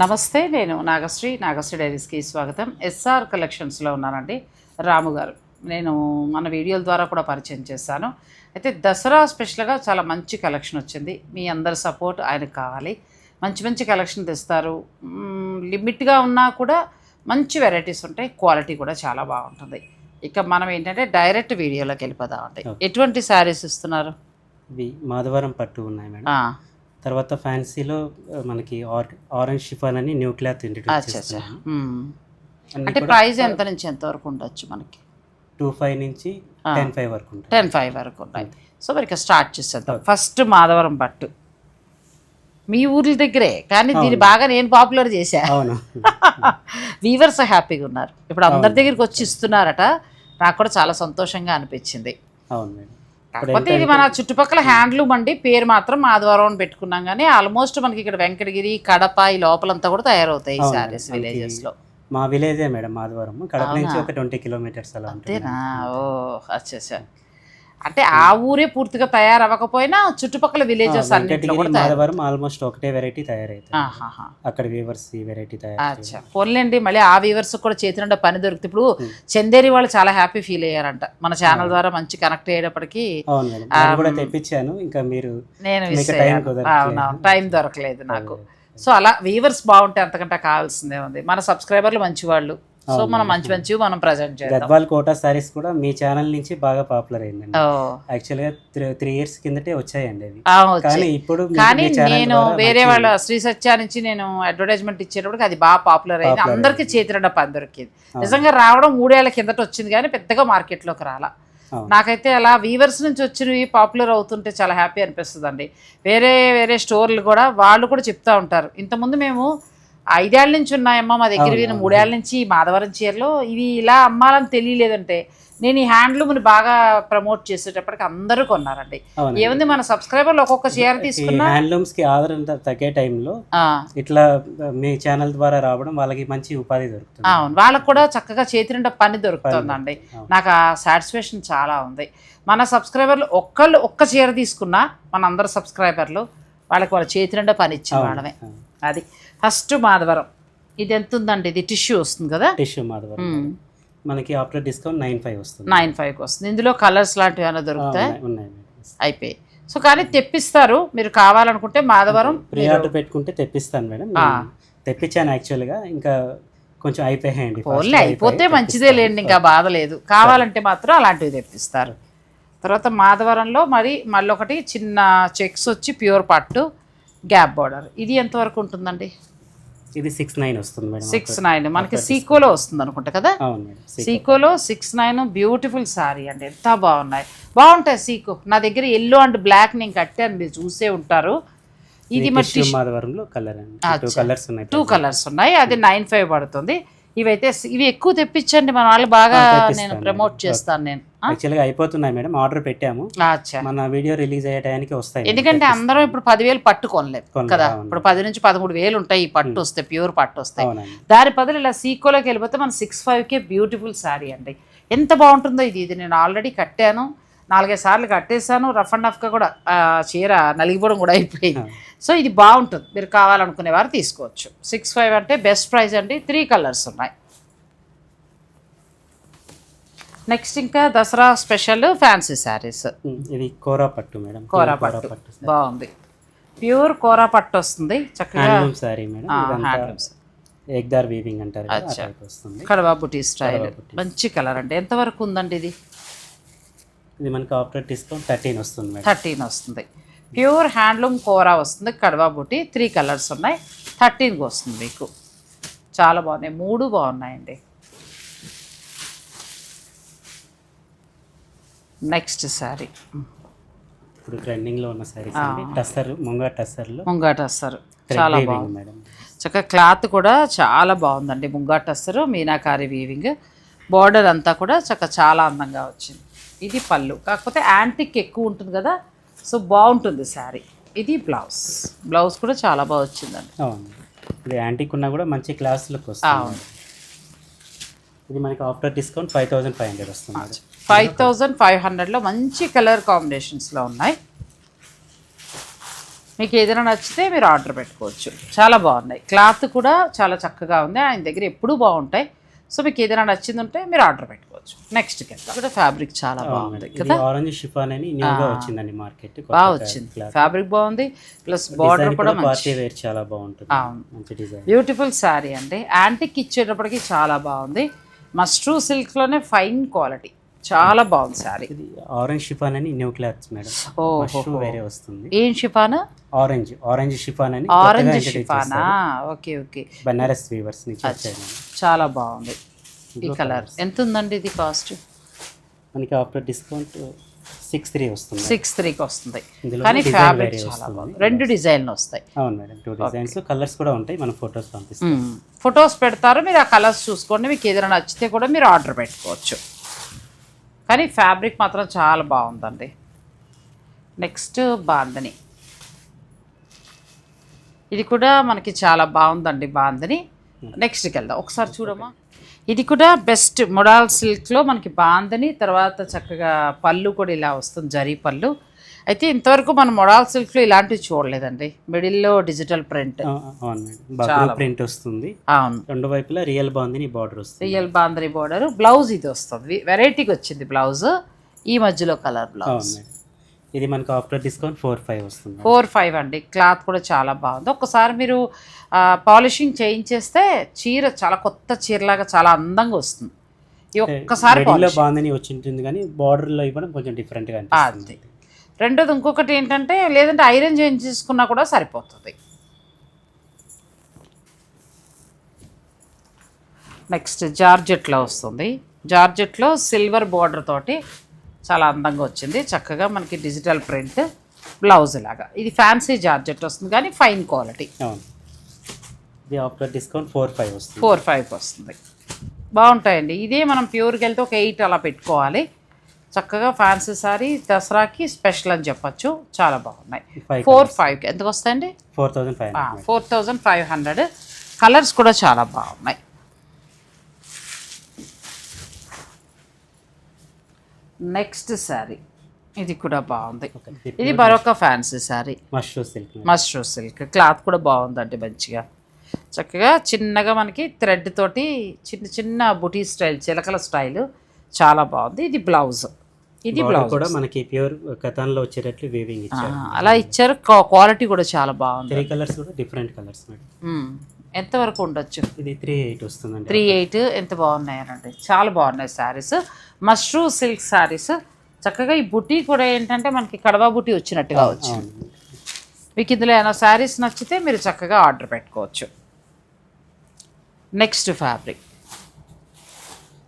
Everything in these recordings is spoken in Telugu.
నమస్తే నేను నాగశ్రీ నాగశ్రీ డైరీస్కి స్వాగతం. ఎస్ఆర్ కలెక్షన్స్లో ఉన్నానండి రాము గారు. నేను మన వీడియోల ద్వారా కూడా పరిచయం చేశాను. అయితే దసరా స్పెషల్గా చాలా మంచి కలెక్షన్ వచ్చింది. మీ అందరి సపోర్ట్ ఆయనకు కావాలి. మంచి మంచి కలెక్షన్ తెస్తారు. లిమిట్గా ఉన్నా కూడా మంచి వెరైటీస్ ఉంటాయి. క్వాలిటీ కూడా చాలా బాగుంటుంది. ఇక మనం ఏంటంటే డైరెక్ట్ వీడియోలోకి వెళ్ళిపోదామండి. ఎటువంటి శారీస్ ఇస్తున్నారు? మాధవరం పట్టు ఉన్నాయి మేడం. తర్వాత ఫ్యాన్సీలో మనకి ఆర్ ఆరెంజ్ షిఫాన్ అని న్యూ క్లాత్ ఇంట్రడ్యూస్ చేస్తున్నాము అంటే ప్రైస్ ఎంత నుంచి ఎంత వరకు ఉండొచ్చు మనకి? టూ ఫైవ్ నుంచి. టెన్ ఫైవ్ వరకు టెన్ ఫైవ్ వరకు ఉన్నాయి సో మరి స్టార్ట్ చేసేద్దాం. ఫస్ట్ మాధవరం పట్టు. మీ ఊర్ల దగ్గరే కానీ దీన్ని బాగా నేను పాపులర్ చేశా. అవును. వీవర్స్ హ్యాపీగా ఉన్నారు. ఇప్పుడు అందరి దగ్గరికి వచ్చి ఇస్తున్నారట. నాకు కూడా చాలా సంతోషంగా అనిపించింది. అవును మేడం. కాకపోతే ఇది మన చుట్టుపక్కల హ్యాండ్లూమ్ అండి. పేరు మాత్రం మాధవరం అని పెట్టుకున్నాం కానీ ఆల్మోస్ట్ మనకి ఇక్కడ వెంకటగిరి కడప ఈ లోపలంతా కూడా తయారవుతాయి ఈ శారీస్ విలేజెస్లో మా విలేజే మేడం మాధవరం కడప నుంచి ఒక ట్వంటీ కిలోమీటర్స్ అలా అంతేనా? ఓ అచ్చా అచ్చా అంటే ఆ ఊరే పూర్తిగా తయారవ్వకపోయినా చుట్టుపక్కల విలేజెస్ మాధవరం ఆల్మోస్ట్ ఒకటే వెరైటీ తయారైతుంది ఆహాహా. అక్కడ వీవర్స్ ఈ వెరైటీ తయారు అచ్చా. పోన్లేండి మళ్ళీ ఆ వీవర్స్ కూడా చేతి నిండా పని దొరుకుతుంది. ఇప్పుడు చందేరి వాళ్ళు చాలా హ్యాపీ ఫీల్ అయ్యారంట. మన ఛానల్ ద్వారా మంచి కనెక్ట్ అయ్యేటప్పటికి కూడా తెప్పించాను. ఇంకా మీరు నేను టైం దొరకలేదు నాకు. సో అలా వీవర్స్ బాగుంటే అంతకంటే కావాల్సిందే ఉంది. మన సబ్స్క్రైబర్లు మంచి వాళ్ళు సో మనం మంచి మంచివి మనం ప్రజెంట్ చేద్దాం. గద్వాల్ కోటా సారీస్ కూడా మీ ఛానల్ నుంచి బాగా పాపులర్ అయిందండి. ఓ, యాక్చువల్గా త్రీ ఇయర్స్ కిందటే వచ్చాయండి అవి. కానీ ఇప్పుడు కానీ నేను వేరే మంచి- వాళ్ళ శ్రీ సత్య నుంచి నేను అడ్వర్టైజ్మెంట్ ఇచ్చేటప్పటికి అది బాగా పాపులర్ అయింది. అందరికీ చేతిరండ పని దొరికింది. నిజంగా రావడం మూడేళ్ళ కిందట వచ్చింది కానీ పెద్దగా మార్కెట్లోకి రాలా. అవును. నాకైతే అలా వీవర్స్ నుంచి వచ్చినవి పాపులర్ అవుతుంటే చాలా హ్యాపీ అనిపిస్తుంది అండి వేరే వేరే స్టోర్లు కూడా వాళ్ళు కూడా చెప్తా ఉంటారు. ఇంతకుముందు మేము ఐదేళ్ళ నుంచి ఉన్నాయమ్మా మా దగ్గర అవును. మూడేళ్ళ నుంచి మాధవరం చీరలో ఇవి ఇలా అమ్మాలని తెలియలేదంటే నేను ఈ హ్యాండ్లూమ్ని బాగా ప్రమోట్ చేసేటప్పటికి అందరూ కొన్నారండి. ఏముంది మన సబ్స్క్రైబర్లు ఒక్కొక్క చీర తీసుకున్నా హ్యాండ్లూమ్స్కి ఆదరణ తగ్గే టైంలో ఇట్లా మీ ఛానల్ ద్వారా రావడం వాళ్ళకి మంచి ఉపాధి దొరుకుతుంది అవును వాళ్ళకు కూడా చక్కగా చేతి నిండా పని దొరుకుతుందండి. నాకు ఆ సాటిస్ఫాక్షన్ చాలా ఉంది మన సబ్స్క్రైబర్లు ఒక్కళ్ళు ఒక్క చీర తీసుకున్నా మన అందరు సబ్స్క్రైబర్లు వాళ్ళకి వాళ్ళ చేతి నిండా పని ఇచ్చిన వాళ్ళమే. అది ఫస్ట్ మాధవరం. ఇది ఎంత ఉందండి ఇది టిష్యూ వస్తుంది కదా? టిష్యూ మాధవరం. మనకి ఆఫ్టర్ డిస్కౌంట్ నైన్ ఫైవ్ వస్తుంది. నైన్ ఫైవ్కి వస్తుంది. ఇందులో కలర్స్ లాంటివి ఏమైనా దొరుకుతాయి. అయిపోయి సో కానీ తెప్పిస్తారు. మీరు కావాలనుకుంటే మాధవరం ప్రీ ఆర్డర్ పెట్టుకుంటే తెప్పిస్తాను మేడం. తెప్పించాను యాక్చువల్గా. ఇంకా కొంచెం అయిపోయాయండి ఓన్లీ అయిపోతే. మంచిదే లేండి ఇంకా బాధ లేదు. కావాలంటే మాత్రం అలాంటివి తెప్పిస్తారు. తర్వాత మాధవరంలో మరి మళ్ళీ ఒకటి చిన్న చెక్స్ వచ్చి ప్యూర్ పట్టు. Gap border. ఇది ఎంతవరకు ఉంటుందండి? ఇది సిక్స్ నైన్ వస్తుంది మేడం. Six nine. మనకి సీకోలో వస్తుంది అనుకుంటా కదా? సీకోలో సిక్స్ నైన్ బ్యూటిఫుల్ సారీ అండి. ఎంత బాగున్నాయి. బాగుంటాయి సీకో నా దగ్గర ఎల్లో అండ్ బ్లాక్ నేను కట్టాను మీరు చూసే ఉంటారు. ఇది మరి కలర్ టూ. కలర్స్ ఉన్నాయి టూ కలర్స్ ఉన్నాయి. అది నైన్ ఫైవ్ పడుతుంది. ఇవైతే ఇవి ఎక్కువ తెప్పించండి మన వాళ్ళు బాగా నేను. ప్రమోట్ చేస్తాను నేను? యాక్చువల్గా అయిపోతున్నాయి మేడం ఆర్డర్ పెట్టాము. మన వీడియో రిలీజ్ అయ్యే టైంకి వస్తాయి ఎందుకంటే అందరం ఇప్పుడు పదివేలు పట్టు కొనలేము కొనలేం, కదా. ఇప్పుడు పది నుంచి పదమూడు వేలు ఉంటాయి ఈ పట్టు వస్తే ప్యూర్ పట్టు వస్తాయి దాని బదులు ఇలా సీకోలోకి వెళ్ళిపోతే మన సిక్స్ ఫైవ్కే బ్యూటిఫుల్ శారీ అండి. ఎంత బాగుంటుందో ఇది. ఇది నేను ఆల్రెడీ కట్టాను. నాలుగైదు సార్లు కట్టేశాను రఫ్ అండ్ రఫ్గా కూడా ఆ, చీర నలిగిపోవడం కూడా అయిపోయింది. సో ఇది బాగుంటుంది. మీరు కావాలనుకునే వారు తీసుకోవచ్చు. సిక్స్ ఫైవ్ అంటే బెస్ట్ ప్రైస్ అండి. త్రీ కలర్స్ ఉన్నాయి. నెక్స్ట్ ఇంకా దసరా స్పెషల్ ఫ్యాన్సీ శారీస్. ఇది కోరా పట్టు మేడం. కోరా పట్టు. బాగుంది. ప్యూర్ కోరా పట్టు వస్తుంది. చక్కగా మేడం. ఏక్దార్ వీవింగ్ అంటారు కడవా బుటీ స్టైల్. మంచి కలర్ అండి. ఎంతవరకు ఉందండి ఇది? ఇది మనకి ఆఫ్టర్ డిస్కౌంట్ థర్టీన్ వస్తుంది థర్టీన్ వస్తుంది. ప్యూర్ హ్యాండ్లూమ్ కోరా వస్తుంది కడవా బుటీ త్రీ కలర్స్ ఉన్నాయి. థర్టీన్కి వస్తుంది మీకు. చాలా బాగున్నాయి. మూడు బాగున్నాయండి. నెక్స్ట్ శారీ ఇప్పుడు ట్రెండింగ్లో ఉన్న అండి. టస్సర్ ముంగా టస్సర్లో ముంగాట వస్తారు thread చాలా బాగుంది. మేడం. చక్కగా క్లాత్ కూడా చాలా బాగుందండి. ముంగాట వస్తారు మీనాకారి వీవింగ్ బార్డర్ అంతా కూడా చక్కగా చాలా అందంగా వచ్చింది. ఇది పళ్ళు. కాకపోతే యాంటిక్ ఎక్కువ ఉంటుంది కదా సో బాగుంటుంది శారీ. ఇది బ్లౌజ్. బ్లౌజ్ కూడా చాలా బాగా వచ్చిందండి. అవును. ఇది యాంటీక్ ఉన్నా కూడా మంచి క్లాస్ లుక్ వస్తుంది. ఇది మనకి after discount five thousand five hundred వస్తుంది. ఫైవ్ థౌజండ్ ఫైవ్ హండ్రెడ్లో మంచి కలర్ కాంబినేషన్స్లో ఉన్నాయి. మీకు ఏదైనా నచ్చితే మీరు ఆర్డర్ పెట్టుకోవచ్చు. చాలా బాగున్నాయి. క్లాత్ కూడా చాలా చక్కగా ఉంది. ఆయన దగ్గర ఎప్పుడూ బాగుంటాయి. సో మీకు ఏదైనా నచ్చింది ఉంటే మీరు ఆర్డర్ పెట్టుకోవచ్చు. నెక్స్ట్కి వెళ్తాం కూడా ఫ్యాబ్రిక్ చాలా బాగుంది కదా? ఆరెంజ్ షిఫాన్ అని న్యూగా వచ్చిందండి మార్కెట్ బాగా వచ్చింది. ఫ్యాబ్రిక్ బాగుంది ప్లస్ బార్డర్ కూడా పార్టీ మంచి వేర్ చాలా బాగుంటుంది. మంచి డిజైన్ బ్యూటిఫుల్ శారీ అండి. యాంటిక్ ఇచ్చేటప్పటికి చాలా బాగుంది. మస్ట్రూ సిల్క్లోనే ఫైన్ క్వాలిటీ చాలా బాగుంది శారీ ఇది ఆరెంజ్ షిఫాన్ అని న్యూ క్లాత్స్ మేడం మష్రూమ్ వేరే వస్తుంది. ఏం షిఫాన్ ఆరెంజ్ ఆరెంజ్ షిఫాన్ అని ఆరెంజ్ షిఫానా ఓకే ఓకే. బనారస్ వీవర్స్ నుంచి. చాలా బాగుంది. ఈ కలర్ ఎంత ఉందండి ఇది కాస్ట్ మనకి ఆఫ్టర్ డిస్కౌంట్ సిక్స్ త్రీ వస్తుంది. సిక్స్ త్రీకి వస్తుంది. కానీ ఫ్యాబ్రిక్ చాలా. బాగుంది. రెండు డిజైన్లు వస్తాయి. అవును మేడం టూ డిజైన్స్ కలర్స్ కూడా ఉంటాయి. మనం ఫొటోస్ పంపిస్తాం. ఫొటోస్ పెడతారు. మీరు ఆ కలర్స్ చూసుకోండి. మీకు ఏదైనా నచ్చితే కూడా మీరు ఆర్డర్ పెట్టుకోవచ్చు. కానీ ఫ్యాబ్రిక్ మాత్రం చాలా బాగుందండి. నెక్స్ట్ బాందని. ఇది కూడా మనకి చాలా బాగుందండి బాందని. నెక్స్ట్కి వెళ్దాం. ఒకసారి చూడమ్మా. ఇది కూడా బెస్ట్ మొడాల్ సిల్క్లో మనకి బాందని తర్వాత చక్కగా పళ్ళు కూడా ఇలా వస్తుంది జరీ పళ్ళు. అయితే ఇంతవరకు మనం మొడాల్ సిల్క్లో ఇలాంటివి చూడలేదండి. మిడిల్లో డిజిటల్ ప్రింట్. అవును ప్రింట్ వస్తుంది. అవును. రెండు వైపులా రియల్ బాగుంది బార్డర్ వస్తుంది. Real బాందరీ border. బ్లౌజ్ ఇది వస్తుంది. వెరైటీకి వచ్చింది బ్లౌజ్. ఈ మధ్యలో కలర్ బ్లౌజ్. ఇది మనకు ఆఫ్టర్ డిస్కౌంట్ ఫోర్ ఫైవ్ వస్తుంది. ఫోర్ ఫైవ్ అండి. క్లాత్ కూడా చాలా బాగుంది. ఒక్కసారి మీరు పాలిషింగ్ చేయించేస్తే చీర చాలా కొత్త చీరలాగా చాలా అందంగా వస్తుంది. ఈ ఒక్కసారి రెడీలో polish. బాగుందని వచ్చి ఉంటుంది కానీ border లో ఇవ్వడం కొంచెం different గా అనిపిస్తుంది. అది రెండోది ఇంకొకటి ఏంటంటే లేదంటే ఐరన్ చేయించేసుకున్నా కూడా సరిపోతుంది. నెక్స్ట్ జార్జెట్లో వస్తుంది. జార్జెట్లో సిల్వర్ బోర్డర్ తోటి చాలా అందంగా వచ్చింది. చక్కగా మనకి డిజిటల్ ప్రింట్ బ్లౌజ్ లాగా. ఇది ఫ్యాన్సీ జార్జెట్ వస్తుంది కానీ ఫైన్ క్వాలిటీ. అవును. ఇది ఆఫ్టర్ డిస్కౌంట్ ఫోర్ ఫైవ్ వస్తుంది. ఫోర్ ఫైవ్కి వస్తుంది. బాగుంటాయండి. ఇదే మనం ప్యూర్కి వెళ్తే ఒక ఎయిట్ అలా పెట్టుకోవాలి. చక్కగా ఫ్యాన్సీ సారీ దసరాకి స్పెషల్ అని చెప్పొచ్చు. చాలా బాగున్నాయి. ఫైవ్ ఫోర్ ఫైవ్కి ఎంతకు వస్తాయండి? Four thousand five four thousand five hundred colours కూడా చాలా బాగున్నాయి. నెక్స్ట్ శారీ ఇది కూడా బాగుంది. ఇది మరొక fancy sari mushroom silk mushroom silk cloth కూడా బాగుందండి మంచిగా. చక్కగా చిన్నగా మనకి థ్రెడ్ తోటి చిన్న చిన్న బుటీ స్టైల్ చిలకల స్టైల్ చాలా బాగుంది. ఇది బ్లౌజ్ ఇది బ్లౌజ్. కూడా మనకి ప్యూర్ కథాన్లో వచ్చేటట్లు వీవింగ్ ఇచ్చారు. అలా ఇచ్చారు. క్వాలిటీ కూడా చాలా బాగుంది. త్రీ కలర్స్ కూడా డిఫరెంట్ కలర్స్ మేడం. మ్మ్. ఎంతవరకు ఉండొచ్చు? ఇది త్రీ ఎయిట్ వస్తుందండి. త్రీ ఎయిట్ ఎంత బాగున్నాయనండి? చాలా బాగున్నాయి శారీస్ మష్రూ సిల్క్ శారీస్ చక్కగా ఈ బుటీ కూడా ఏంటంటే మనకి కడవా బుటీ వచ్చినట్టుగా వచ్చింది మీకు ఇందులో ఏమైనా శారీస్ నచ్చితే మీరు చక్కగా ఆర్డర్ పెట్టుకోవచ్చు. నెక్స్ట్ ఫ్యాబ్రిక్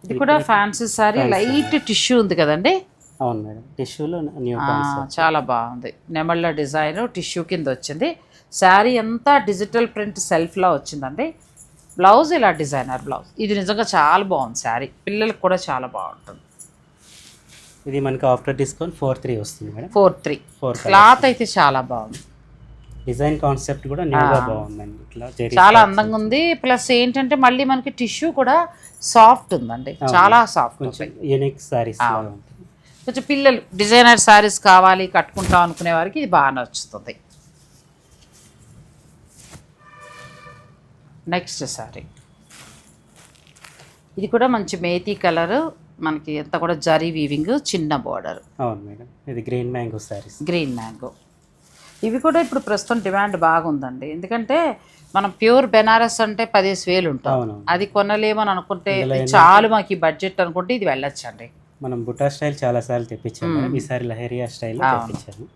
ఇది కూడా ఫ్యాన్సీ శారీ లైట్ టిష్యూ ఉంది కదండి? అవును మేడం. టిష్యూలో న్యూ చాలా బాగుంది. నెమళ్ళ డిజైన్ టిష్యూ కింద వచ్చింది. శారీ అంతా డిజిటల్ ప్రింట్ సెల్ఫ్లో వచ్చిందండి. బ్లౌజ్ ఇలా డిజైనర్ బ్లౌజ్. ఇది నిజంగా చాలా బాగుంది శారీ. పిల్లలకు కూడా చాలా బాగుంటుంది. ఇది మనకి ఆఫ్టర్ డిస్కౌంట్ ఫోర్ త్రీ వస్తుంది madam. Four three. Four cloth అయితే చాలా బాగుంది. డిజైన్ కాన్సెప్ట్ కూడా న్యూగా బాగుందండి. ఇట్లా చాలా అందంగా ఉంది. ప్లస్ ఏంటంటే మళ్ళీ మనకి టిష్యూ కూడా సాఫ్ట్ ఉందండి. చాలా సాఫ్ట్ యూనిక్ సారీస్ ఉంటుంది. కొంచెం పిల్లలు డిజైనర్ శారీస్ కావాలి కట్టుకుంటాం అనుకునే వారికి ఇది బాగా నచ్చుతుంది. నెక్స్ట్ శారీ ఇది కూడా మంచి మేతీ కలర్ మనకి ఎంత కూడా జరీ వీవింగ్ చిన్న బార్డర్ అవును మేడం ఇది green mango sarees green mango ఇవి కూడా ఇప్పుడు ప్రస్తుతం డిమాండ్ బాగుందండి. ఎందుకంటే మనం ప్యూర్ బెనారస్ అంటే పదిహేను వేలు ఉంటాం. అది కొనలేమని అనుకుంటే చాలు మాకు ఈ బడ్జెట్ అనుకుంటే ఇది వెళ్ళొచ్చండి. మనం బుటా స్టైల్ చాలా సార్లు తెప్పించాము మేడం ఈసారి లహరియా స్టైల్ తెప్పించాము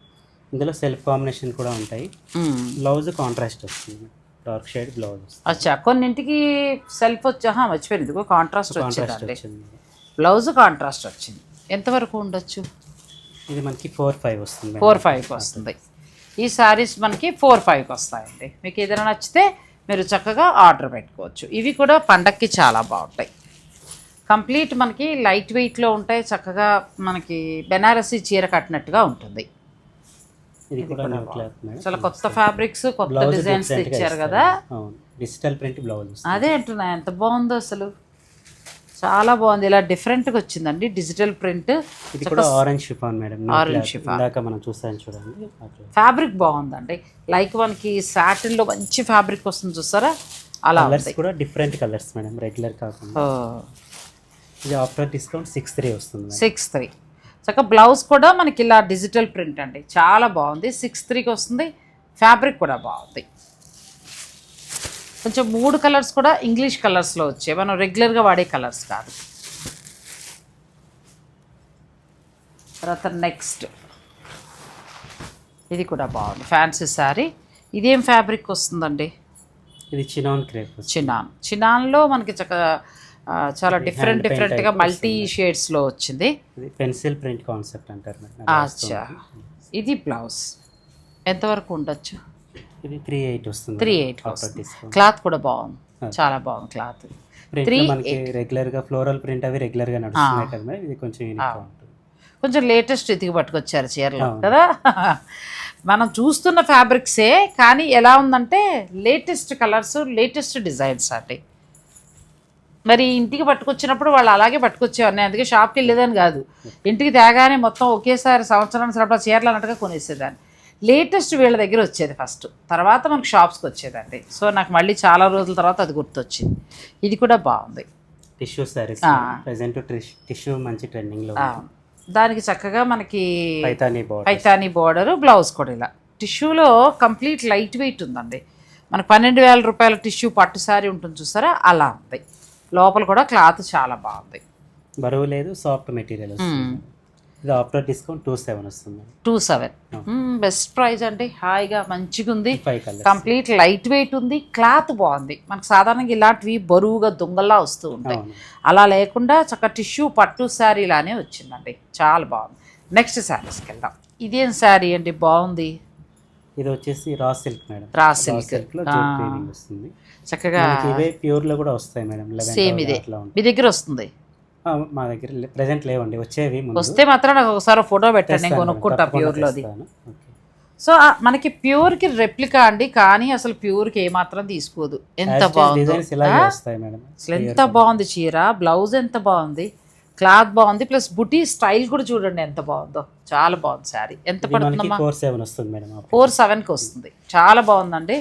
ఇందులో సెల్ఫ్ కాంబినేషన్ కూడా ఉంటాయి. బ్లౌజ్ కాంట్రాస్ట్ వస్తుంది. డార్క్ షేడ్ బ్లౌజ్ అచ్చా కొన్నింటికి సెల్ఫ్ వచ్చి మర్చిపోయింది కాంట్రాస్ట్ వచ్చింది. బ్లౌజ్ కాంట్రాస్ట్ వచ్చింది. ఎంతవరకు ఉండొచ్చు? ఇది మనకి ఫోర్ ఫైవ్ వస్తుంది. ఫోర్ ఫైవ్కి వస్తుంది. ఈ శారీస్ మనకి ఫోర్ ఫైవ్కి వస్తాయండి. మీకు ఏదైనా నచ్చితే మీరు చక్కగా ఆర్డర్ పెట్టుకోవచ్చు. ఇవి కూడా పండక్కి చాలా బాగుంటాయి. కంప్లీట్ మనకి లైట్ వెయిట్లో ఉంటాయి చక్కగా మనకి బెనారసీ చీర కట్టినట్టుగా ఉంటుంది. చాలా కొత్త ఫ్యాబ్రిక్స్ కొత్త డిజైన్స్ తెచ్చారు. కదా? అవును. డిజిటల్ ప్రింట్ బ్లౌజ్ అదే అంటున్నా ఎంత బాగుందో అసలు. చాలా బాగుంది. ఇలా డిఫరెంట్గా వచ్చిందండి డిజిటల్ ప్రింట్ ఇది కూడా ఆరెంజ్ షిఫాన్ మేడం chiffon. ఇందాక మనం చూసాను చూడండి. ఫ్యాబ్రిక్ బాగుందండి. లైక్ మనకి సాటిన్లో మంచి ఫ్యాబ్రిక్ వస్తుంది చూసారా అలా కలర్స్ కూడా డిఫరెంట్ కలర్స్ మేడం రెగ్యులర్ కాకుండా. ఇది ఆఫ్టర్ డిస్కౌంట్ సిక్స్ త్రీ వస్తుంది సిక్స్ త్రీ. చక్క బ్లౌజ్ కూడా మనకి ఇలా డిజిటల్ ప్రింట్ అండి. చాలా బాగుంది. సిక్స్ త్రీకి వస్తుంది. ఫ్యాబ్రిక్ కూడా బాగుంది. కొంచెం మూడు కలర్స్ కూడా ఇంగ్లీష్ కలర్స్లో వచ్చాయి. మనం రెగ్యులర్గా వాడే కలర్స్ కాదు. తర్వాత నెక్స్ట్. ఇది కూడా బాగుంది. ఫ్యాన్సీ శారీ. ఇదేం ఫ్యాబ్రిక్ వస్తుందండి? ఇది చినాన్ క్రేప్. చినాన్. చినాన్లో మనకి చక్కగా చాలా డిఫరెంట్ డిఫరెంట్గా మల్టీ షేడ్స్లో వచ్చింది. పెన్సిల్ ప్రింట్ కాన్సెప్ట్ అంటారు అచ్చా. ఇది బ్లౌజ్. ఎంతవరకు ఉండొచ్చు? ఇది త్రీ ఎయిట్ వస్తుంది. త్రీ ఎయిట్ క్లాత్ కూడా బాగుంది. చాలా బాగుంది క్లాత్ ప్రింట్ Three మనకి రెగ్యులర్గా ఫ్లోరల్ ప్రింట్ అవి రెగ్యులర్గా నడుస్తున్నాయి కదా ఇది కొంచెం యూనిక్గా ఉంటుంది. కొంచెం లేటెస్ట్ ఎతికి పట్టుకొచ్చారు చీరలు కదా? మనం చూస్తున్న ఫ్యాబ్రిక్సే కానీ ఎలా ఉందంటే లేటెస్ట్ కలర్స్ లేటెస్ట్ డిజైన్స్ అండి. మరి ఇంటికి పట్టుకొచ్చినప్పుడు వాళ్ళు అలాగే పట్టుకొచ్చేవారు. నేను అందుకే షాప్కి వెళ్ళేదని కాదు. ఇంటికి తేగానే మొత్తం ఒకేసారి సంవత్సరానికి సరిపడా చీరలు అన్నట్టుగా కొనేసేదాన్ని. లేటెస్ట్ వీళ్ళ దగ్గర వచ్చేది ఫస్ట్. తర్వాత మనకు షాప్స్కి వచ్చేదండి. సో నాకు మళ్ళీ చాలా రోజుల తర్వాత అది గుర్తొచ్చింది. ఇది కూడా బాగుంది. టిష్యూ సారీస్ ప్రెసెంట్ టిష్యూ మంచి ట్రెండింగ్లో ఆ, దానికి చక్కగా మనకి పైతానీ బార్డర్ బ్లౌజ్ కూడా ఇలా. టిష్యూలో కంప్లీట్ లైట్ వెయిట్ ఉందండి. మనకు పన్నెండు వేల రూపాయల టిష్యూ పట్టు శారీ ఉంటుంది చూసారా? అలా ఉంది. లోపల కూడా క్లాత్ చాలా బాగుంది. బరువు లేదు సాఫ్ట్ మెటీరియల్ ఇది ఆఫ్టర్ డిస్కౌంట్ టూ సెవెన్ వస్తుంది. Two seven. బెస్ట్ ప్రైస్ అండి. హాయిగా మంచిగా ఉంది కంప్లీట్ లైట్ వెయిట్ ఉంది. క్లాత్ బాగుంది. మనకు సాధారణంగా ఇలాంటివి బరువుగా దొంగల్లా వస్తూ ఉంటాయి. అలా లేకుండా చక్క టిష్యూ పట్టు శారీ లానే వచ్చిందండి. చాలా బాగుంది. నెక్స్ట్ శారీస్కి వెళ్దాం. ఇదేం శారీ అండి? బాగుంది. ఇది వచ్చేసి raw silk madam. Raw silk వస్తుంది. చక్కగా ఇవే ప్యూర్లో కూడా వస్తాయి మేడం సేమ్ ఇదే. మీ దగ్గర వస్తుంది. మా దగ్గర ప్రెసెంట్ లేవండి వచ్చేవి వస్తే మాత్రం నాకు ఒకసారి ఫోటో పెట్టండి నేను కొనుక్కుంటా ప్యూర్లోది. సో మనకి ప్యూర్కి రెప్లికా అండి కానీ అసలు ప్యూర్కి ఏమాత్రం తీసుకోదు. ఎంత బాగుందో. అసలు ఎంత బాగుంది చీర బ్లౌజ్ ఎంత బాగుంది క్లాత్ బాగుంది ప్లస్ బుటీ స్టైల్ కూడా చూడండి ఎంత బాగుందో. చాలా బాగుంది శారీ. ఎంత పడుతుందమ్మా? ఫోర్ సెవెన్కి వస్తుంది. చాలా బాగుందండి.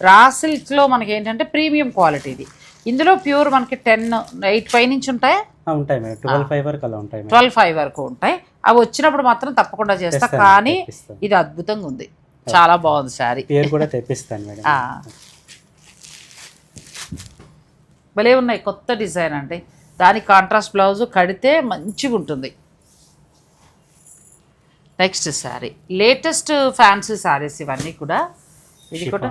రా సిల్క్లో మనకి ఏంటంటే ప్రీమియం క్వాలిటీ ఇది ఇందులో ప్యూర్ మనకి టెన్ ఎయిట్ ఫైవ్ నుంచి ఉంటాయి? ఉంటాయి మేడం. ట్వెల్వ్ ఫైవ్ వరకు అలా ఉంటాయి ట్వెల్వ్ ఫైవ్ వరకు ఉంటాయి. అవి వచ్చినప్పుడు మాత్రం తప్పకుండా చేస్తా. కానీ. ఇది అద్భుతంగా ఉంది. చాలా బాగుంది శారీ. పేరు కూడా తెప్పిస్తాను మేడం. భలే ఉన్నాయి కొత్త డిజైన్ అండి. దానికి కాంట్రాస్ట్ బ్లౌజ్ కడితే మంచిగా ఉంటుంది. Next sari. Latest fancy saris ఇవన్నీ కూడా. ఇది కూడా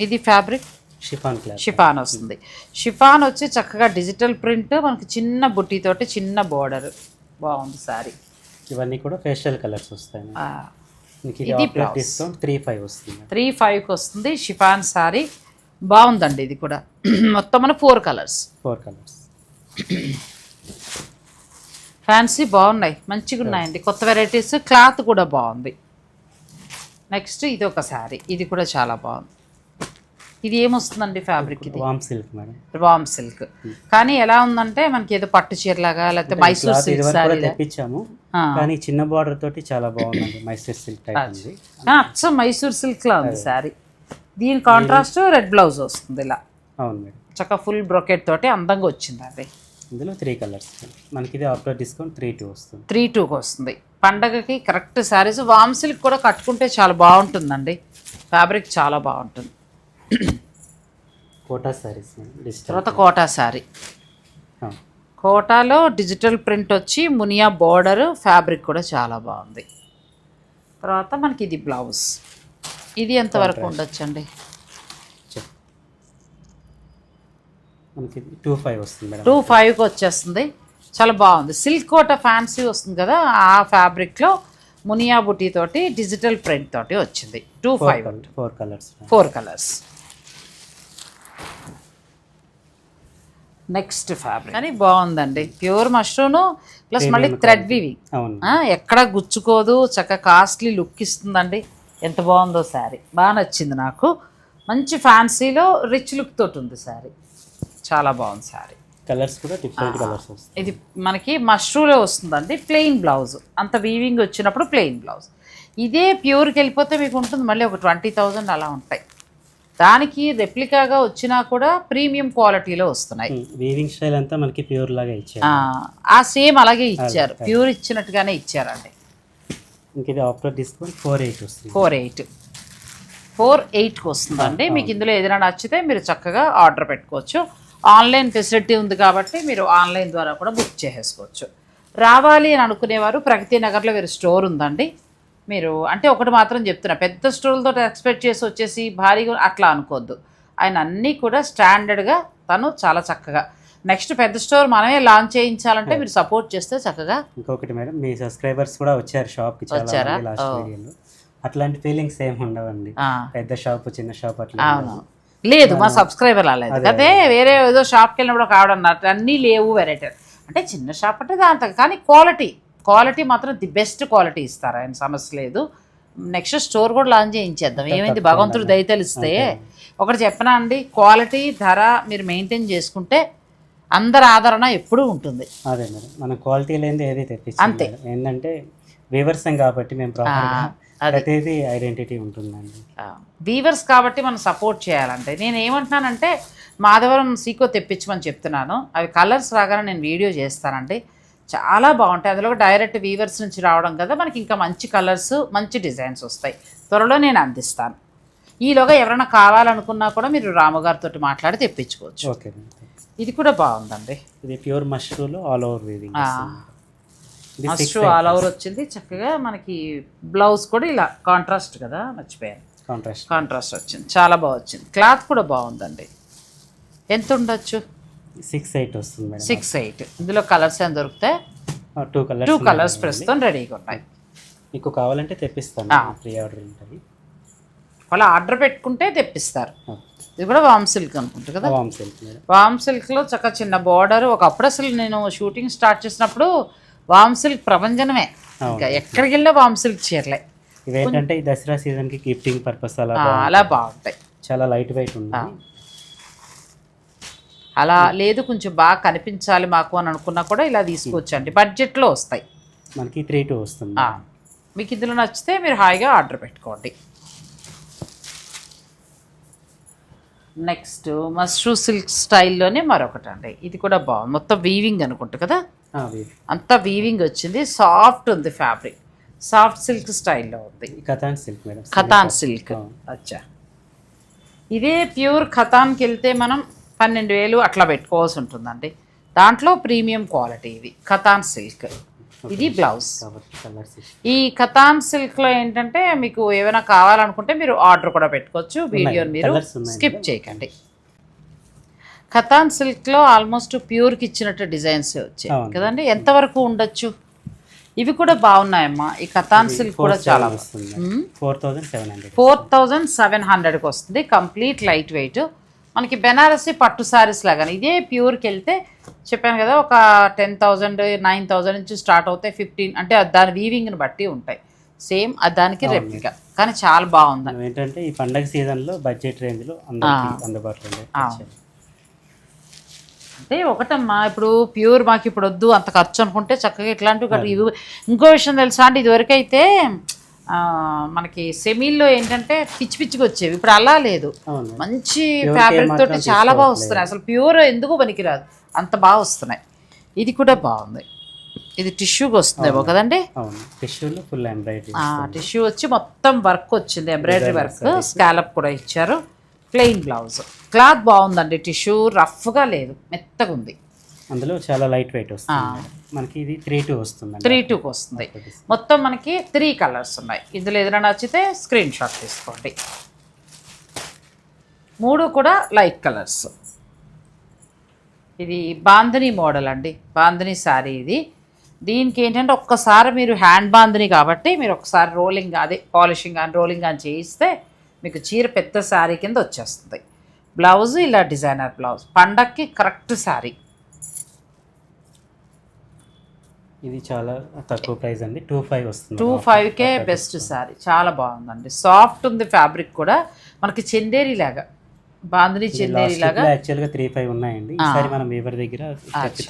ఇది ఫ్యాబ్రిక్? షిఫాన్ షిఫాన్ వస్తుంది. షిఫాన్ వచ్చి చక్కగా డిజిటల్ ప్రింట్ మనకి చిన్న బుట్టితోటి చిన్న బోర్డర్. బాగుంది శారీ ఇవన్నీ కూడా ఫేషియల్ కలర్స్ వస్తాయి. ఇది. డిస్కౌంట్ త్రీ ఫైవ్ వస్తుంది. త్రీ ఫైవ్కి వస్తుంది. షిఫాన్ శారీ బాగుందండి ఇది కూడా. మొత్తం మన four colours four colours fancy బాగున్నాయి. మంచిగా ఉన్నాయండి. కొత్త వెరైటీస్ క్లాత్ కూడా బాగుంది. నెక్స్ట్ ఇది ఒక శారీ ఇది కూడా చాలా బాగుంది. ఇది ఏమొస్తుందండి ఫ్యాబ్రిక్ ఇది? Warm silk madam. Warm silk కానీ ఎలా ఉందంటే మనకి ఏదో పట్టు చీరలాగా లేకపోతే మైసూర్ సిల్క్ శారీ తెప్పించాము. కానీ చిన్న బార్డర్ తోటి చాలా బాగుందండి మైసూర్ సిల్క్ టైప్ ఉంది. అచ్చం మైసూర్ సిల్క్ లా ఉంది శారీ దీని కాంట్రాస్ట్ రెడ్ బ్లౌజ్ వస్తుంది ఇలా. అవును మేడం. చక్కగా ఫుల్ బ్రొకెట్ తోటి అందంగా వచ్చింది అది. ఇందులో త్రీ కలర్స్ మనకి ఇది ఆఫ్టర్ డిస్కౌంట్ త్రీ టూ వస్తుంది. త్రీ టూకి వస్తుంది. పండగకి కరెక్ట్ శారీస్ వామ్ సిల్క్ కూడా కట్టుకుంటే చాలా బాగుంటుందండి. ఫ్యాబ్రిక్ చాలా బాగుంటుంది. కోటా సారీస్ తర్వాత కోటా శారీ కోటాలో డిజిటల్ ప్రింట్ వచ్చి మునియా బోర్డర్ ఫ్యాబ్రిక్ కూడా చాలా బాగుంది. తర్వాత మనకి ఇది బ్లౌజ్ ఇది ఎంతవరకు ఉండొచ్చండి? మనకి టూ ఫైవ్ వస్తుంది టూ ఫైవ్కి వచ్చేస్తుంది. చాలా బాగుంది. సిల్క్ కోట ఫ్యాన్సీ వస్తుంది కదా ఆ ఫ్యాబ్రిక్లో మునియా బుటీ తోటి డిజిటల్ ప్రింట్ తోటి వచ్చింది two five four colours four colours next fabric. కానీ బాగుందండి. ప్యూర్ మష్రూమ్ ప్లస్ మళ్ళీ థ్రెడ్ వివింగ్ ఎక్కడ గుచ్చుకోదు చక్కగా కాస్ట్లీ లుక్ ఇస్తుందండి. ఎంత బాగుందో శారీ. బాగా నచ్చింది నాకు. మంచి ఫ్యాన్సీలో రిచ్ లుక్ తోటి ఉంది శారీ. చాలా బాగుంది శారీ. కలర్స్ కూడా డిఫరెంట్ కలర్స్ వస్తాయి. ఇది మనకి మష్రూలో వస్తుందండి. Plain blouse. అంత వీవింగ్ వచ్చినప్పుడు ప్లెయిన్ బ్లౌజ్. ఇదే ప్యూర్కి వెళ్ళిపోతే మీకు ఉంటుంది. మళ్ళీ ఒక ట్వంటీ థౌజండ్ అలా ఉంటాయి. దానికి రెప్లికాగా వచ్చినా కూడా ప్రీమియం క్వాలిటీలో వస్తున్నాయి. వీవింగ్ స్టైల్ అంతా మనకి ప్యూర్ లాగా ఇచ్చారు. ఆ, సేమ్ అలాగే ఇచ్చారు. ప్యూర్ ఇచ్చినట్టుగానే ఇచ్చారండి. ఇంక ఇది ఆఫ్టర్ డిస్కౌంట్ ఫోర్ ఎయిట్ వస్తుంది. ఫోర్ ఎయిట్ ఫోర్ ఎయిట్కి వస్తుందండి. మీకు ఇందులో ఏదైనా నచ్చితే మీరు చక్కగా ఆర్డర్ పెట్టుకోవచ్చు. ఆన్లైన్ ఫెసిలిటీ ఉంది కాబట్టి మీరు ఆన్లైన్ ద్వారా కూడా బుక్ చేసేసుకోవచ్చు. రావాలి అని అనుకునేవారు. ప్రగతి నగర్లో వేరే స్టోర్ ఉందండి. మీరు అంటే ఒకటి మాత్రం చెప్తున్నా పెద్ద స్టోర్లతో ఎక్స్పెక్ట్ చేసి వచ్చేసి భారీగా అట్లా అనుకోవద్దు. ఆయన అన్నీ కూడా స్టాండర్డ్గా తను చాలా చక్కగా. నెక్స్ట్ పెద్ద స్టోర్ మనమే లాంచ్ చేయించాలంటే మీరు సపోర్ట్ చేస్తే చక్కగా ఇంకొకటి మేడం మీ సబ్స్క్రైబర్స్ కూడా వచ్చారు షాప్కి చాలా వచ్చారా? అట్లాంటి ఫీలింగ్స్ ఏమి ఉండవండి. పెద్ద షాప్ చిన్న షాప్ అట్లా లేదు. మా సబ్స్క్రైబర్ రాలేదు అదే, అదే. వేరే ఏదో షాప్కి వెళ్ళినప్పుడు ఒక ఆవిడ అన్నారు అన్నీ లేవు వెరైటీ అంటే చిన్న షాప్ అంటే దాంతో కానీ క్వాలిటీ క్వాలిటీ మాత్రం ది బెస్ట్ క్వాలిటీ ఇస్తారు. ఆయన సమస్య లేదు. నెక్స్ట్ స్టోర్ కూడా లాంచ్ చేయించేద్దాం. ఏమైంది. భగవంతుడు దయతలిస్తే ఒకటి చెప్పనా అండి? క్వాలిటీ ధర మీరు మెయింటైన్ చేసుకుంటే అందరి ఆదరణ ఎప్పుడూ ఉంటుంది. అదే మేడం. మనం క్వాలిటీ లేనిది ఏది తెప్పించాం అంతే. ఏంటంటే వివర్సం కాబట్టి మేము. ప్రతిదీ ఐడెంటిటీ ఉంటుందండి. వీవర్స్ కాబట్టి మనం సపోర్ట్ చేయాలంటే నేను ఏమంటున్నానంటే మాధవరం సీకో తెప్పించమని చెప్తున్నాను. అవి కలర్స్ రాగానే నేను వీడియో చేస్తానండి. చాలా బాగుంటాయి. అందులో డైరెక్ట్ వీవర్స్ నుంచి రావడం కదా మనకి ఇంకా మంచి కలర్స్ మంచి డిజైన్స్ వస్తాయి. త్వరలో నేను అందిస్తాను. ఈలోగా ఎవరైనా కావాలనుకున్నా కూడా మీరు రాముగారితో మాట్లాడి తెప్పించుకోవచ్చు. ఓకే ఇది కూడా బాగుందండి. ఇది pure మష్రూలో all over weaving six all over వచ్చింది. చక్కగా మనకి బ్లౌజ్ కూడా ఇలా కాంట్రాస్ట్ కదా మర్చిపోయాను. కాంట్రాస్ట్ కాంట్రాస్ట్ వచ్చింది. చాలా బాగా వచ్చింది. క్లాత్ కూడా బాగుందండి. ఎంత ఉండొచ్చు? సిక్స్ ఎయిట్ వస్తుంది సిక్స్ ఎయిట్. ఇందులో కలర్స్ ఏం దొరుకుతాయి? టూ కలర్స్ టూ కలర్స్ ప్రస్తుతం రెడీగా ఉన్నాయి. మీకు కావాలంటే తెప్పిస్తాను. ఫ్రీ ఆర్డర్ ఉంటుంది. వాళ్ళు ఆర్డర్ పెట్టుకుంటే తెప్పిస్తారు. ఇది కూడా వామ్ సిల్క్ అనుకుంటా కదా? వామ్ సిల్క్ వామ్ సిల్క్లో చక్క చిన్న బార్డర్ ఒకప్పుడు అసలు నేను షూటింగ్ స్టార్ట్ చేసినప్పుడు వామ్ సిల్క్ ప్రపంచనమే ఇంకా ఎక్కడికి వెళ్ళినా వామ్ సిల్క్ చీరలే. ఇవేంటంటే ఈ దసరా సీజన్కి గిఫ్టింగ్ పర్పస్ అలా. అలా బాగుంటాయి. చాలా లైట్ వెయిట్ ఉంది అలా లేదు కొంచెం బాగా కనిపించాలి మాకు అని అనుకున్నా కూడా ఇలా తీసుకోవచ్చండి బడ్జెట్లో వస్తాయి. మనకి త్రీ టూ వస్తుంది. మీకు ఇందులో నచ్చితే మీరు హాయిగా ఆర్డర్ పెట్టుకోండి. నెక్స్ట్ మష్రూ సిల్క్ స్టైల్లోనే మరొకటి అండి. ఇది కూడా బాగుంది. మొత్తం వీవింగ్ అనుకుంటా కదా? అంతా వీవింగ్ వచ్చింది. సాఫ్ట్ ఉంది ఫ్యాబ్రిక్ సాఫ్ట్ సిల్క్ స్టైల్లో ఉంది. Katan silk madam. Katan silk. అచ్చా. ఇదే ప్యూర్ ఖతాన్కి వెళ్తే మనం పన్నెండు వేలు అట్లా పెట్టుకోవాల్సి ఉంటుందండి. దాంట్లో ప్రీమియం క్వాలిటీ ఇది. ఖతాన్ సిల్క్. ఇది బ్లౌజ్. ఈ ఖతాన్ సిల్క్లో ఏంటంటే మీకు ఏమైనా కావాలనుకుంటే మీరు ఆర్డర్ కూడా పెట్టుకోవచ్చు. వీడియోని మీరు. స్కిప్ చేయకండి. ఖతాన్ సిల్క్లో ఆల్మోస్ట్ ప్యూర్కి ఇచ్చినట్టు డిజైన్స్ వచ్చాయి. కదండి? ఎంతవరకు ఉండొచ్చు? ఇవి కూడా బాగున్నాయమ్మా. ఈ ఖతాన్ సిల్క్ కూడా చాలా వస్తుంది మ్మ్. Four thousand seven hundred four thousand seven హండ్రెడ్కి వస్తుంది. Complete light weight. మనకి బెనారసి పట్టు సారీస్ లాగా ఇదే ప్యూర్కి వెళ్తే చెప్పాను కదా ఒక టెన్ థౌజండ్ నైన్ థౌజండ్ నుంచి స్టార్ట్ అవుతాయి ఫిఫ్టీన్ అంటే దాని వీవింగ్ని బట్టి ఉంటాయి. సేమ్ అది దానికి రెప్లికా కానీ చాలా బాగుంది. ఏంటంటే ఈ పండగ సీజన్లో బడ్జెట్ రేంజ్లో అందరికి అందుబాటులో. అంటే ఒకటమ్మా ఇప్పుడు ప్యూర్ మాకు ఇప్పుడు వద్దు అంత ఖర్చు అనుకుంటే చక్కగా ఇట్లాంటివి ఇవి ఇంకో విషయం తెలుసా అండి ఇదివరకు అయితే ఆ, మనకి సెమీల్లో ఏంటంటే పిచ్చి పిచ్చిగా వచ్చేవి. ఇప్పుడు అలా లేదు. మంచి ఫ్యాబ్రిక్ తోటి చాలా బాగా. వస్తున్నాయి. అసలు ప్యూర్ ఎందుకు పనికిరాదు? అంత బాగా వస్తున్నాయి. ఇది కూడా బాగుంది. ఇది టిష్యూకి వస్తుందేమో కదండి అవును. టిష్యూలో ఫుల్ ఎంబ్రాయిడరీ టిష్యూ వచ్చి మొత్తం వర్క్ వచ్చింది. Embroidery work. స్కాలప్ కూడా ఇచ్చారు. ప్లెయిన్ బ్లౌజ్ క్లాత్ బాగుందండి. టిష్యూ రఫ్గా లేదు. మెత్తగా ఉంది. అందులో చాలా లైట్ వెయిట్ వస్తుంది. మనకి ఇది త్రీ టూ వస్తుంది త్రీ టూకి వస్తుంది. మొత్తం మనకి త్రీ కలర్స్ ఉన్నాయి. ఇందులో ఏదైనా నచ్చితే స్క్రీన్ షాట్ తీసుకోండి. మూడు కూడా లైట్ కలర్స్ ఇది బాంధనీ మోడల్ అండి. బాంధనీ శారీ ఇది. దీనికి ఏంటంటే ఒక్కసారి మీరు హ్యాండ్ బాంధనీ కాబట్టి మీరు ఒకసారి రోలింగ్ అదే పాలిషింగ్ కానీ రోలింగ్ కానీ చేయిస్తే మీకు చీర పెద్ద శారీ కింద వచ్చేస్తుంది. బ్లౌజ్ ఇలా డిజైనర్ బ్లౌజ్ పండక్కి కరెక్ట్ శారీ ఇది చాలా తక్కువ ప్రైస్ అండి. టూ ఫైవ్ వస్తుంది. టూ ఫైవ్కే బెస్ట్ శారీ చాలా బాగుందండి. సాఫ్ట్ ఉంది ఫ్యాబ్రిక్ కూడా. మనకి చందేరి లాగా బాందిని చెందేరి లాగా యాక్చువల్గా త్రీ ఫైవ్ ఉన్నాయండి. ఈసారి మనం వీవర్ దగ్గర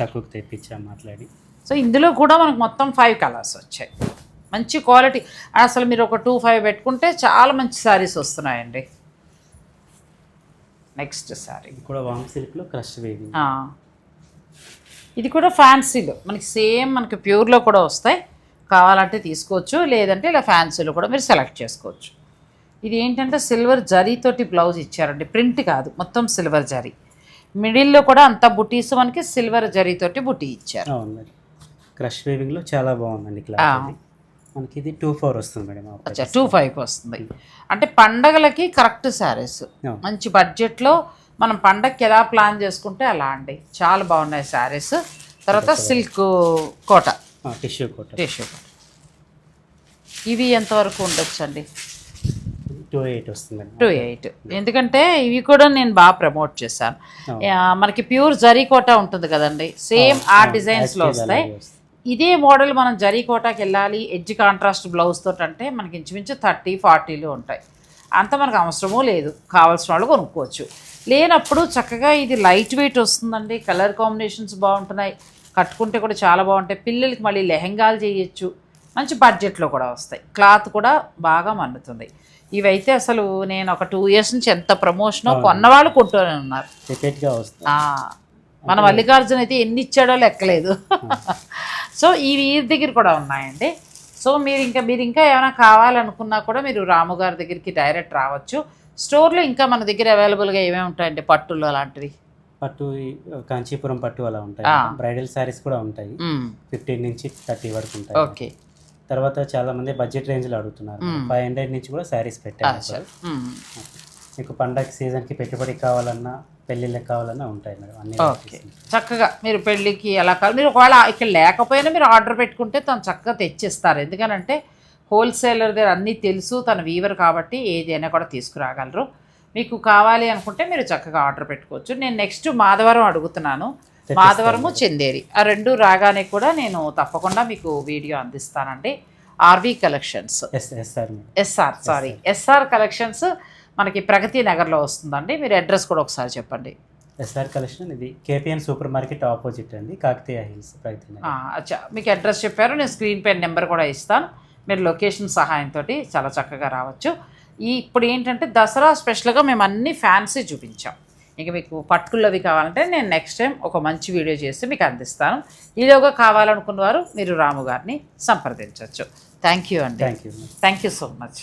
తక్కువకి తెప్పించాం మాట్లాడి. సో ఇందులో కూడా మనకు మొత్తం ఫైవ్ కలర్స్ వచ్చాయి. మంచి క్వాలిటీ అసలు మీరు ఒక టూ ఫైవ్ పెట్టుకుంటే చాలా మంచి శారీస్ వస్తున్నాయండి. నెక్స్ట్ శారీ ఇది కూడా వాంగ్ సిల్క్లో క్రష్ వేవింగ్ ఇది కూడా ఫ్యాన్సీలో. మనకి సేమ్ మనకి ప్యూర్లో కూడా వస్తాయి. కావాలంటే తీసుకోవచ్చు లేదంటే ఇలా ఫ్యాన్సీలో కూడా మీరు సెలెక్ట్ చేసుకోవచ్చు. ఇది ఏంటంటే సిల్వర్ జరీతోటి బ్లౌజ్ ఇచ్చారండి. ప్రింట్ కాదు మొత్తం సిల్వర్ జరీ. మిడిల్లో కూడా అంత బుటీస్ మనకి సిల్వర్ జరీతోటి బుటీ ఇచ్చారు. అవును క్రష్ వేవింగ్లో చాలా బాగుందండి మనకి ఇది టూ ఫోర్ వస్తుంది మేడం అచ్చా టూ ఫైవ్కి వస్తుంది. అంటే పండగలకి కరెక్ట్ శారీస్. మంచి బడ్జెట్లో మనం పండగకి ఎలా ప్లాన్ చేసుకుంటే అలా అండి. చాలా బాగున్నాయి శారీస్. తర్వాత silk Kota. Tissue Kota. Tissue ఇవి ఎంతవరకు ఉండొచ్చండి? టూ ఎయిట్ వస్తుంది మేడం టూ ఎయిట్. ఎందుకంటే ఇవి కూడా నేను బాగా ప్రమోట్ చేశాను. మనకి ప్యూర్ జరీ కోట ఉంటుంది కదండి. సేమ్ ఆ డిజైన్స్లో వస్తాయి. ఇదే మోడల్ మనం జరీ కోటాకి వెళ్ళాలి ఎడ్జ్ కాంట్రాస్ట్ బ్లౌజ్ తోటి అంటే మనకి ఇంచుమించు థర్టీ ఫార్టీలు ఉంటాయి. అంత మనకు అవసరమూ లేదు. కావాల్సిన వాళ్ళు కొనుక్కోవచ్చు. లేనప్పుడు చక్కగా ఇది లైట్ వెయిట్ వస్తుందండి. కలర్ కాంబినేషన్స్ బాగుంటున్నాయి. కట్టుకుంటే కూడా చాలా బాగుంటాయి. పిల్లలకి మళ్ళీ లెహెంగాలు చేయొచ్చు. మంచి బడ్జెట్లో కూడా వస్తాయి. క్లాత్ కూడా బాగా మన్నుతుంది ఇవైతే అసలు నేను ఒక టూ ఇయర్స్ నుంచి ఎంత ప్రమోషనో కొన్నవాళ్ళు కొంటూనే ఉన్నారు. మన మల్లికార్జున అయితే ఎన్ని ఇచ్చాడో లెక్కలేదు. సో ఈ వీరి దగ్గర కూడా ఉన్నాయండి. సో మీరు ఇంకా మీరు ఇంకా ఏమైనా కావాలనుకున్నా కూడా మీరు రాము గారి దగ్గరికి డైరెక్ట్ రావచ్చు. స్టోర్లో ఇంకా మన దగ్గర అవైలబుల్గా ఏమేమి ఉంటాయండి? పట్టులు అలాంటివి? పట్టు కాంచీపురం పట్టు అలా ఉంటాయి. బ్రైడల్ శారీస్ కూడా ఉంటాయి. ఫిఫ్టీన్ నుంచి థర్టీ వరకు ఉంటాయి. ఓకే. తర్వాత చాలా మంది బడ్జెట్ రేంజ్లో అడుగుతున్నారు. ఫైవ్ హండ్రెడ్ నుంచి కూడా శారీస్ పెట్టారు. మీకు పండగ సీజన్కి పెట్టుబడికి కావాలన్నా పెళ్ళిళ్ళకి కావాలన్నా ఉంటాయి మేడం అన్ని ఓకే. చక్కగా మీరు పెళ్ళికి ఎలా కావాలి? మీరు ఒకవేళ ఇక్కడ లేకపోయినా మీరు ఆర్డర్ పెట్టుకుంటే తను చక్కగా తెచ్చిస్తారు. ఎందుకనంటే హోల్సేలర్ దగ్గర అన్నీ తెలుసు తను వీవర్ కాబట్టి ఏదైనా కూడా తీసుకురాగలరు. మీకు కావాలి అనుకుంటే మీరు చక్కగా ఆర్డర్ పెట్టుకోవచ్చు. నేను నెక్స్ట్ మాధవరం అడుగుతున్నాను. మాధవరము చందేరి. ఆ రెండు రాగానే కూడా నేను తప్పకుండా మీకు video అందిస్తానండి. RV collections SR sorry SR collections మనకి ప్రగతి నగర్లో వస్తుందండి. మీరు అడ్రస్ కూడా ఒకసారి చెప్పండి. ఎస్ఆర్ కలెక్షన్ ఇది కేపీఎన్ సూపర్ మార్కెట్ ఆపోజిట్ అండి. కాకతీయ హిల్స్ ప్రగతి అచ్చా. మీకు అడ్రస్ చెప్పారు. నేను స్క్రీన్ పై నెంబర్ కూడా ఇస్తాను. మీరు లొకేషన్ సహాయంతో చాలా చక్కగా రావచ్చు. ఈ ఇప్పుడు ఏంటంటే దసరా స్పెషల్గా మేము అన్ని ఫ్యాన్సీ చూపించాం. ఇక మీకు పట్టుకుల్లవి కావాలంటే నేను నెక్స్ట్ టైం ఒక మంచి వీడియో చేసి మీకు అందిస్తాను. ఈలోగా కావాలనుకున్న వారు మీరు రాము గారిని సంప్రదించవచ్చు. థ్యాంక్ యూ అండి. Thank you. Thank you so much.